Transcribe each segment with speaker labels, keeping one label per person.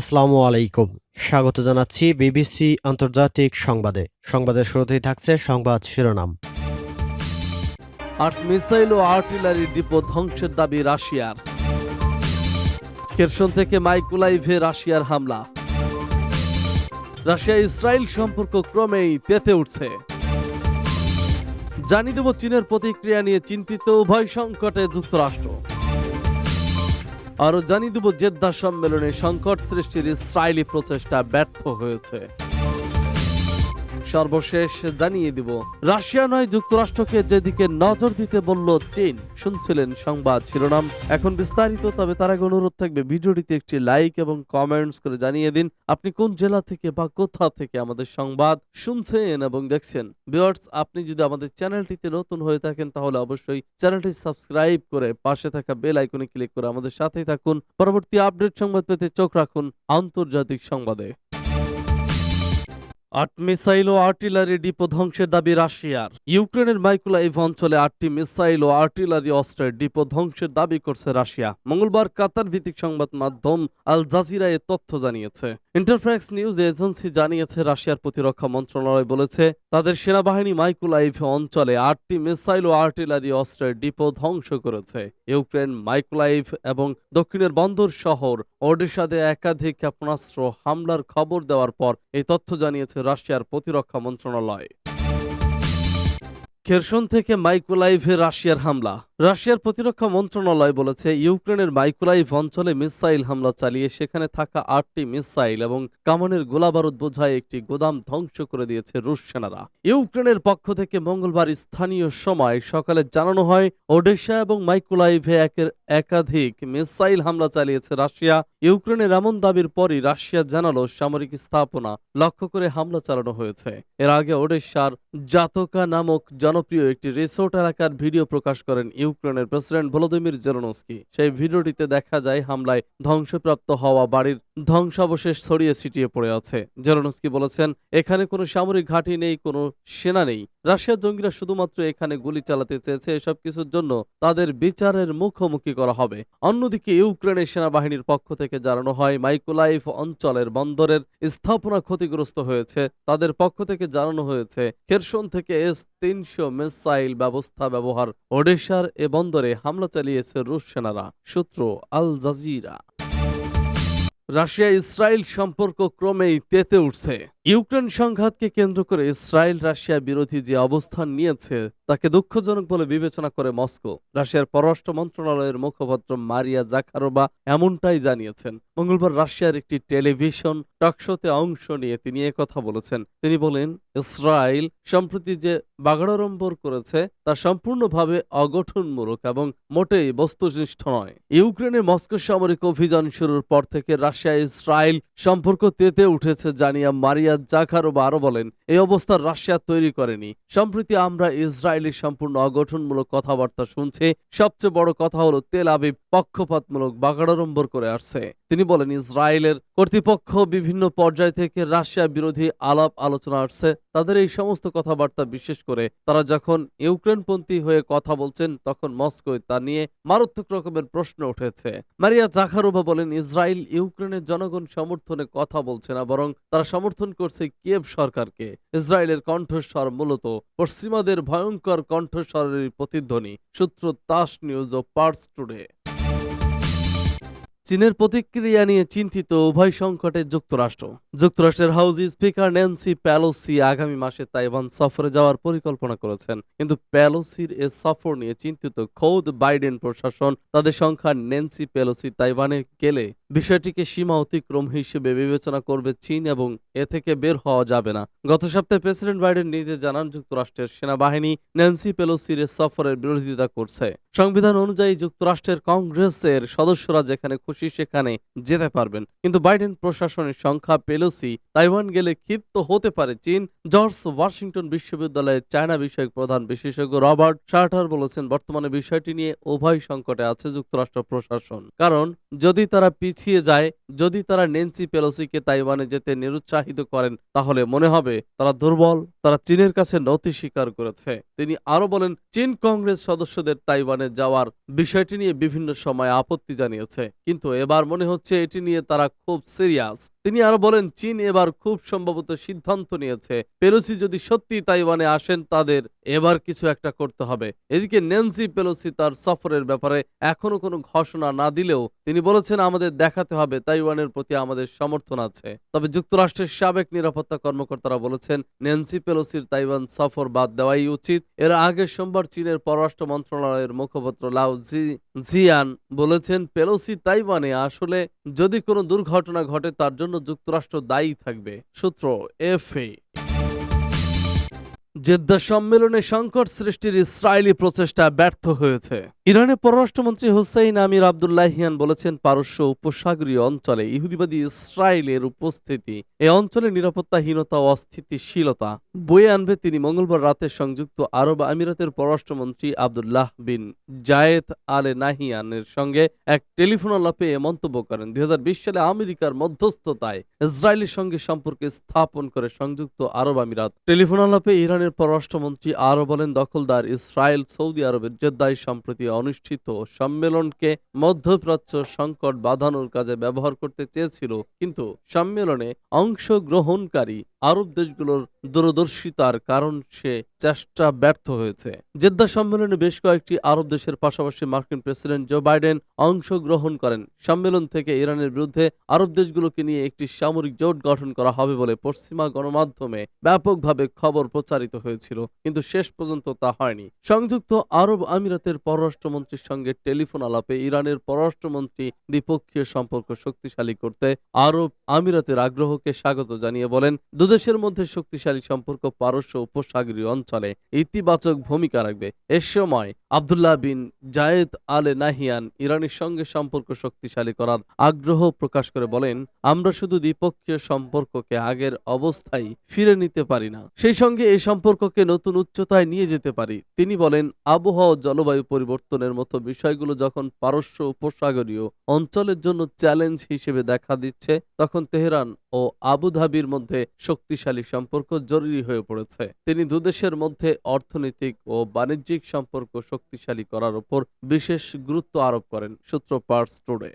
Speaker 1: আসসালামু আলাইকুম। স্বাগত জানাচ্ছি বিবিসি আন্তর্জাতিক সংবাদে। সংবাদের শুরুতেই থাকছে সংবাদ শিরোনাম।
Speaker 2: আট মিসাইল ও আর্টিলারি ডিপো ধ্বংসের দাবি রাশিয়ার। কেরসন থেকে মাইকুলাইভে রাশিয়ার হামলা। রাশিয়া ইসরায়েল সম্পর্ক ক্রমেই তেতে উঠছে। জানিয়ে দেব চীনের প্রতিক্রিয়া নিয়ে চিন্তিত উভয় সংকটে যুক্তরাষ্ট্র। আরও জানিয়ে দেব জেদ্দা সম্মেলনে সংকট সৃষ্টির ইসরায়েলি প্রচেষ্টা ব্যর্থ হয়েছে। সর্বশেষ জানিয়ে দিব। রাশিয়া নয়, যুক্তরাষ্ট্রকে যেদিকে নজর দিতে বলল চীন, শুনছিলেন সংবাদ শিরোনাম। এখন বিস্তারিত, তবে তার আগে অনুরোধ থাকবে ভিডিওটিতে একটি লাইক এবং কমেন্টস করে জানিয়ে দিন, আপনি কোন জেলা থেকে বা কোথা থেকে আমাদের সংবাদ শুনছেন এবং দেখছেন। ভিউয়ার্স, আপনি যদি আমাদের চ্যানেলটিতে নতুন হয়ে থাকেন, তাহলে অবশ্যই চ্যানেলটি সাবস্ক্রাইব করে পাশে থাকা বেল আইকনে ক্লিক করে আমাদের সাথেই থাকুন। পরবর্তী আপডেট সংবাদ পেতে চোখ রাখুন আন্তর্জাতিক সংবাদে। আট মিসাইল ও আর্টিলারি ডিপো ধ্বংসের দাবি রাশিয়ার। ইউক্রেনের মাইকুলাইভ অঞ্চলে আটটি মিসাইল ও আর্টিলারি অস্ত্রের ডিপো ধ্বংসের দাবি করছে রাশিয়া। মঙ্গলবার কাতার ভিত্তিক সংবাদ মাধ্যম আল জাজিরা এ তথ্য জানিয়েছে। ইন্টারফ্যাক্স নিউজ এজেন্সি জানিয়েছে, রাশিয়ার প্রতিরক্ষা মন্ত্রণালয় বলেছে, তাদের সেনাবাহিনী মাইকুলাইভ অঞ্চলে আটটি মিসাইল ও আর্টিলারি অস্ত্রের ডিপো ধ্বংস করেছে। ইউক্রেন মাইকুলাইভ এবং দক্ষিণের বন্দর শহর ওডিশাতে একাধিক ক্ষেপণাস্ত্র হামলার খবর দেওয়ার পর এই তথ্য জানিয়েছে রাশিয়ার প্রতিরক্ষা মন্ত্রণালয়। খেরসন থেকে মাইকোলাইভে রাশিয়ার হামলা। রাশিয়ার প্রতিরক্ষা মন্ত্রণালয় বলেছে, ইউক্রেনের মাইকোলাইভ অঞ্চলে মিসাইল হামলা চালিয়ে সেখানে থাকা আটটি মিসাইল এবং কামানের গোলাবারুদ বোঝায় একটি গোদাম ধ্বংস করে দিয়েছে রুশ সেনারা। ইউক্রেনের পক্ষ থেকে মঙ্গলবার স্থানীয় সময় সকালে জানানো হয়, ওডেশা এবং মাইকোলাইভে একের একাধিক মিসাইল হামলা চালিয়েছে রাশিয়া। ইউক্রেনের এমন দাবির পরই রাশিয়া জানালো সামরিক স্থাপনা। লক্ষ্য করে হামলা চালানো হয়েছে। এর আগে ওডেশার জাতকা নামক জনপ্রিয় একটি রিসোর্ট এলাকার ভিডিও প্রকাশ করেন ইউক্রেনের প্রেসিডেন্ট ভলোদিমির জেরোনস্কি সেই ভিডিওটিতে দেখা যায় হামলায় ধ্বংসপ্রাপ্ত হওয়া বাড়ির ধ্বংসাবশেষ ছড়িয়ে ছিটিয়ে পড়ে আছে। জেরোনস্কি বলেছেন, এখানে কোনো সামরিক ঘাঁটি নেই, কোনো সেনা নেই। রাশিয়ার জঙ্গিরা শুধুমাত্র এখানে গুলি চালাতে চেয়েছে এসব কিছুর জন্য তাদের বিচারের মুখোমুখি করা হবে। অন্যদিকে ইউক্রেনের সেনাবাহিনীর পক্ষ থেকে জানানো হয় মাইকোলাইফ অঞ্চলের বন্দরের স্থাপনা ক্ষতিগ্রস্ত হয়েছে। তাদের পক্ষ থেকে জানানো হয়েছে, খেরসন থেকে এস তিনশো মিসাইল ব্যবস্থা ব্যবহার ওডেশার এ বন্দরে হামলা চালিয়েছে রুশ সেনারা। সূত্র আল জাজিরা। রাশিয়া ইসরায়েল সম্পর্ক ক্রমেই তেতে উঠছে। ইউক্রেন সংঘাতকে কেন্দ্র করে ইসরায়েল, রাশিয়া বিরোধী যে অবস্থান নিয়েছে, তাকে দুঃখজনক বলে বিবেচনা করে মস্কো। রাশিয়ার পররাষ্ট্র মন্ত্রণালয়ের মুখপাত্র মারিয়া জাকারোবা এমনটাই জানিয়েছেন। মঙ্গলবার রাশিয়ার একটি টেলিভিশন টকশোতে অংশ নিয়ে তিনি কথা বলেছেন। তিনি বলেন, ইসরায়েল, সম্প্রতি যে বাগাড়ারম্বর করেছে, তা সম্পূর্ণভাবে অগঠনমূলক এবং মোটেই বস্তুনিষ্ঠ নয়। ইউক্রেনের মস্কো সামরিক অভিযান শুরুর পর থেকে রাশিয়া ইসরায়েল সম্পর্ক তেতে উঠেছে, জানিয়া মারিয়া জাকারোবা আরও বলেন, এই অবস্থা রাশিয়া তৈরি করেনি। সম্প্রতি আমরা ইসরায়েলি সম্পূর্ণ অগঠনমূলক কথাবার্তা শুনছি। সবচেয়ে বড় কথা হলো তেল আবিব পক্ষপাতমূলক বাগাড়ারম্বর করে আসছে। তিনি বলেন, ইসরায়েলের কর্তৃপক্ষ বিভিন্ন পর্যায় থেকে রাশিয়া বিরোধী আলাপ আলোচনা আসছে। তাদের এই সমস্ত কথাবার্তা বিশেষ করে তারা যখন ইউক্রেনপন্থী হয়ে কথা বলছেন, তখন মস্কোয় তা নিয়ে মারাত্মক রকমের প্রশ্ন উঠেছে। মারিয়া জাখারোভা বলেন, ইসরায়েল ইউক্রেনের জনগণ সমর্থনে কথা বলছে না, বরং তারা সমর্থন করছে কিয়েভ সরকারকে। ইসরায়েলের কণ্ঠস্বর মূলত পশ্চিমাদের ভয়ঙ্কর কণ্ঠস্বরের প্রতিধ্বনি। সূত্র তাস নিউজ ও পার্স টুডে। চীনের প্রতিক্রিয়া নিয়ে চিন্তিত উভয় সংকটে যুক্তরাষ্ট্র। যুক্তরাষ্ট্রের হাউস স্পিকার ন্যান্সি প্যালোসি আগামী মাসে তাইওয়ান সফরে যাওয়ার পরিকল্পনা করেছেন। কিন্তু প্যালোসির এ সফর নিয়ে চিন্তিত খোদ বাইডেন প্রশাসন। তাদের সংখ্যা ন্যান্সি প্যালোসি তাইওয়ানে গেলে বিষয়টিকে সীমা অতিক্রম হিসেবে বিবেচনা করবে চীন এবং এ থেকে বের হওয়া যাবে না। গত সপ্তাহে প্রেসিডেন্ট বাইডেন নিজে জানান, যুক্তরাষ্ট্রের সেনাবাহিনী ন্যান্সি পেলোসির সফরের বিরোধিতা করছে। সংবিধান অনুযায়ী যুক্তরাষ্ট্রের কংগ্রেসের সদস্যরা যেখানে খুশি সেখানে যেতে পারবেন। কিন্তু বাইডেন প্রশাসনের সংখ্যা পেলোসি তাইওয়ান গেলে ক্ষিপ্ত হতে পারে। চীন, জর্জ ওয়াশিংটন বিশ্ববিদ্যালয়ের চায়না বিষয়ক প্রধান বিশেষজ্ঞ রবার্ট শার্টার বলেছেন, বর্তমানে বিষয়টি নিয়ে উভয় সংকটে আছে যুক্তরাষ্ট্র প্রশাসন। কারণ, যদি তারা পিছিয়ে যায়, যদি তারা নেন্সি পেলোসিকে তাইওয়ানে যেতে নিরুৎসাহিত করেন, তাহলে মনে হবে তারা দুর্বল, তারা চীনের কাছে নথি স্বীকার করেছে। তিনি আরও বলেন, চীন কংগ্রেস সদস্যদের তাইওয়ানে যাওয়ার বিষয়টি নিয়ে বিভিন্ন সময় আপত্তি জানিয়েছে। কিন্তু কিন্তু এবার মনে হচ্ছে এটি নিয়ে তারা খুব সিরিয়াস। তিনি আরও বলেন, চীন এবার খুব সম্ভবত সিদ্ধান্ত নিয়েছে। পেলোসি যদি সত্যি তাইওয়ানে আসেন, তাদের এবার কিছু একটা করতে হবে। এদিকে ন্যান্সি পেলোসি তার সফরের ব্যাপারে এখনও কোনো ঘোষণা না দিলেও তিনি বলেছেন, আমাদের দেখাতে হবে, তাইওয়ানের প্রতি আমাদের সমর্থন আছে। তবে যুক্তরাষ্ট্রের সাবেক নিরাপত্তা কর্মকর্তারা বলেছেন ন্যান্সি পেলোসির তাইওয়ান সফর বাদ দেওয়াই উচিত। এর আগে সোমবার চীনের পররাষ্ট্র মন্ত্রণালয়ের মুখপাত্র লাও জি জিয়ান বলেছেন, পেলোসি তাইওয়ানে আসলে যদি কোনো দুর্ঘটনা ঘটে তার জন্য যুক্তরাষ্ট্র দায়ী থাকবে, সূত্র এফএ। জেদ্দা সম্মেলনে সংকট সৃষ্টির ইসরায়েলি প্রচেষ্টা ব্যর্থ হয়েছে। ইরানের পররাষ্ট্রমন্ত্রী হুসাইন আমির আবদুল্লাহিয়ান বলেছেন পারস্য উপসাগরীয় অঞ্চলে ইহুদিবাদী ইসরায়েলের উপস্থিতি, এ অঞ্চলের নিরাপত্তাহীনতা ও অস্থিতিশীলতা। বয়ে আনবে তিনি মঙ্গলবার রাতে সংযুক্ত আরব আমিরাতের পররাষ্ট্রমন্ত্রী আবদুল্লাহ বিন জায়েদ আলে নাহিয়ানের সঙ্গে এক টেলিফোন আলাপে এ মন্তব্য করেন। দুই হাজার বিশ সালে আমেরিকার মধ্যস্থতায় ইসরায়েলের সঙ্গে সম্পর্ক স্থাপন করে সংযুক্ত আরব আমিরাত। টেলিফোন আলাপে ইরানের পররাষ্ট্রমন্ত্রী আরও বলেন, দখলদার ইসরায়েল সৌদি আরবের জেদ্দায় সম্প্রতি অনুষ্ঠিত সম্মেলনকে মধ্যপ্রাচ্য সংকট বাঁধানোর কাজে ব্যবহার করতে চেয়েছিল। কিন্তু সম্মেলনে অংশগ্রহণকারী আরব দেশগুলোর দূরদর্শিতার কারণ সে চেষ্টা ব্যর্থ হয়েছে। জেদ্দা সম্মেলনে বেশ কয়েকটি আরব দেশের পাশাপাশি মার্কিন প্রেসিডেন্ট জো বাইডেন অংশগ্রহণ করেন। সম্মেলন থেকে ইরানের বিরুদ্ধে আরব দেশগুলোকে নিয়ে একটি সামরিক জোট গঠন করা হবে বলে পশ্চিমা গণমাধ্যমে ব্যাপকভাবে খবর প্রচারিত হয়েছিল, কিন্তু শেষ পর্যন্ত তা হয়নি। সংযুক্ত আরব আমিরাতের পররাষ্ট্রমন্ত্রীর সঙ্গে টেলিফোন আলাপে ইরানের পররাষ্ট্রমন্ত্রী দ্বিপক্ষীয় সম্পর্ক শক্তিশালী করতে আরব আমিরাতের আগ্রহকে স্বাগত জানিয়ে বলেন দুদেশের মধ্যে শক্তিশালী সম্পর্ক পারস্য উপসাগরীয় অঞ্চলে ইতিবাচক ভূমিকা রাখবে। এ সময় আবদুল্লাহ বিন জায়েদ আলে নাহিয়ান ইরানের সঙ্গে সম্পর্ক শক্তিশালী করার আগ্রহ প্রকাশ করে বলেন, আমরা শুধু দ্বিপক্ষীয় সম্পর্ককে আগের অবস্থায় ফিরে নিতে পারি না। সেই সঙ্গে এই সম্পর্ককে নতুন উচ্চতায় নিয়ে যেতে পারি। তিনি বলেন, আবহাওয়া জলবায়ু পরিবর্তনের মতো বিষয়গুলো যখন পারস্য উপসাগরীয় অঞ্চলের জন্য চ্যালেঞ্জ হিসেবে দেখা দিচ্ছে, তখন তেহরান ও আবুধাবির মধ্যে শক্তিশালী সম্পর্ক জরুরি হয়ে পড়েছে। তিনি দুদেশের মধ্যে অর্থনৈতিক ও বাণিজ্যিক সম্পর্ক শক্তিশালী করার উপর বিশেষ গুরুত্ব আরোপ করেন সূত্র পার্স টুডে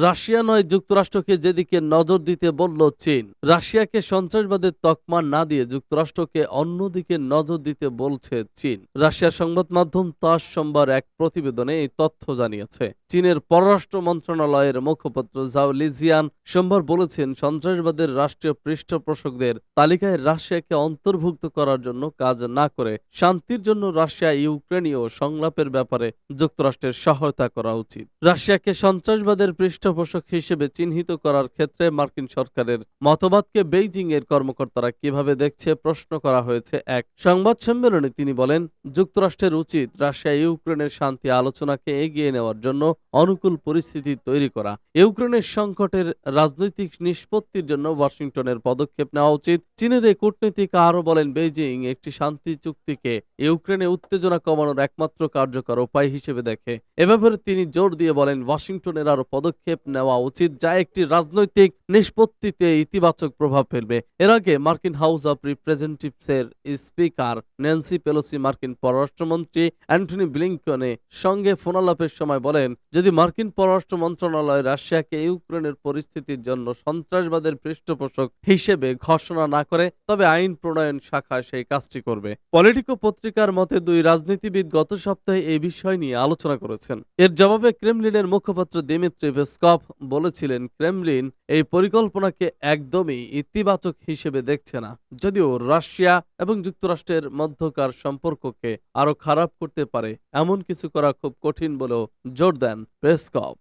Speaker 2: রাশিয়া নয়, যুক্তরাষ্ট্রকে যেদিকে নজর দিতে বলল চীন। রাশিয়াকে সন্ত্রাসবাদের তকমা না দিয়ে যুক্তরাষ্ট্রকে অন্যদিকে নজর দিতে বলছে চীন। রাশিয়ার সংবাদ মাধ্যম তাস সোমবার এক প্রতিবেদনে এই তথ্য জানিয়েছে। চীনের পররাষ্ট্র মন্ত্রণালয়ের মুখপাত্র জাও লিজিয়ান সোমবার বলেছেন, সন্ত্রাসবাদের রাষ্ট্রীয় পৃষ্ঠপোষকদের তালিকায় রাশিয়াকে অন্তর্ভুক্ত করার জন্য কাজ না করে শান্তির জন্য রাশিয়া ইউক্রেনীয় সংলাপের ব্যাপারে যুক্তরাষ্ট্রের সহায়তা করা উচিত। রাশিয়াকে সন্ত্রাসবাদের পৃষ্ঠপোষক হিসেবে চিহ্নিত করার ক্ষেত্রে মার্কিন সরকারের মতবাদকে বেইজিং এর কর্মকর্তারা কীভাবে দেখছে প্রশ্ন করা হয়েছে এক সংবাদ সম্মেলনে তিনি বলেন, যুক্তরাষ্ট্রের উচিত রাশিয়া ইউক্রেনের শান্তি আলোচনাকে এগিয়ে নেওয়ার জন্য অনুকূল পরিস্থিতি তৈরি করা। ইউক্রেনের সংকটের রাজনৈতিক নিষ্পত্তির জন্য ওয়াশিংটনের পদক্ষেপ নেওয়া উচিত। চীনের এই কূটনীতিক আরও বলেন, বেইজিং একটি শান্তি চুক্তিকে ইউক্রেনে উত্তেজনা কমানোর একমাত্র কার্যকর উপায় হিসেবে দেখে। এ ব্যাপারে তিনি জোর দিয়ে বলেন, ওয়াশিংটনের আরও পদক্ষেপ নেওয়া উচিত যা একটি রাজনৈতিক নিষ্পত্তিতে ইতিবাচক প্রভাব ফেলবে। এর আগে মার্কিন হাউস অব রিপ্রেজেন্টেটিভসের স্পিকার ন্যান্সি পেলোসি মার্কিন পররাষ্ট্রমন্ত্রী অ্যান্টনি ব্লিংকনের সঙ্গে ফোনালাপের সময় বলেন, যদি মার্কিন পররাষ্ট্র মন্ত্রণালয় রাশিয়াকে ইউক্রেনের পরিস্থিতির জন্য সন্ত্রাসবাদের পৃষ্ঠপোষক হিসেবে ঘোষণা না করে, তবে আইন প্রণয়ন শাখা সেই কাজটি করবে। পলিটিকো পত্রিকার মতে দুই রাজনীতিবিদ গত সপ্তাহে এই বিষয় নিয়ে আলোচনা করেছেন। এর জবাবে ক্রেমলিনের মুখপাত্র দিমিত্রি পেসকভ বলেছিলেন, ক্রেমলিন এই পরিকল্পনাকে একদমই ইতিবাচক হিসেবে দেখছে না। যদিও রাশিয়া এবং যুক্তরাষ্ট্রের মধ্যকার সম্পর্ককে আরও খারাপ করতে পারে, এমন কিছু করা খুব কঠিন বলেও জোর দেন পেসকভ